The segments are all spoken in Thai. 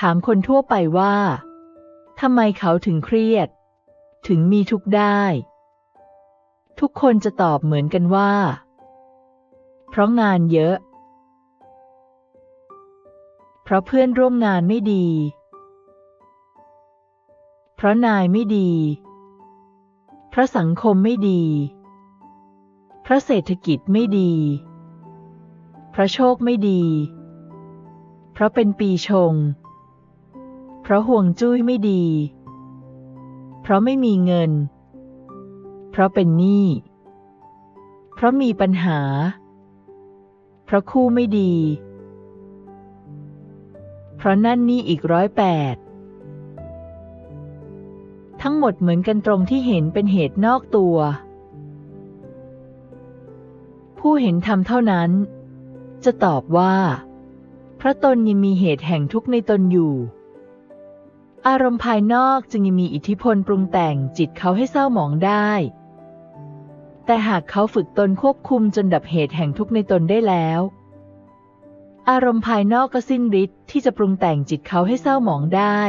ถามคนทั่วไปว่าทำไมเขาถึงเครียด ถึงมีทุกข์ได้ ทุกคนจะตอบเหมือนกันว่า เพราะงานเยอะ เพราะเพื่อนร่วมงานไม่ดี เพราะนายไม่ดี เพราะสังคมไม่ดี เพราะเศรษฐกิจไม่ดี เพราะโชคไม่ดี เพราะเป็นปีชง เพราะห่วงจุ้ยไม่ดี เพราะไม่มีเงิน เพราะเป็นหนี้ เพราะมีปัญหา เพราะคู่ไม่ดี เพราะนั่นนี่อีกร้อยแปด ทั้งหมดเหมือนกันตรงที่เห็นเป็นเหตุนอกตัว ผู้เห็นธรรมเท่านั้น จะตอบว่าเพราะตนยังมีเหตุแห่งทุกข์ในตนอยู่ อารมณ์ภายนอกจึงยังมีอิทธิพลปรุงแต่งจิตเขาให้เศร้าหมองได้ แต่หากเขาฝึกตนควบคุมจนดับเหตุแห่งทุกข์ในตนได้แล้ว อารมณ์ภายนอกก็สิ้นฤทธิ์ที่จะปรุงแต่งจิตเขาให้เศร้าหมองได้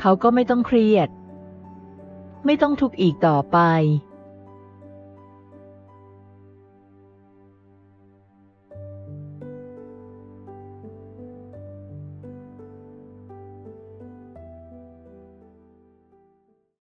เขาก็ไม่ต้องเครียด ไม่ต้องทุกข์อีกต่อไป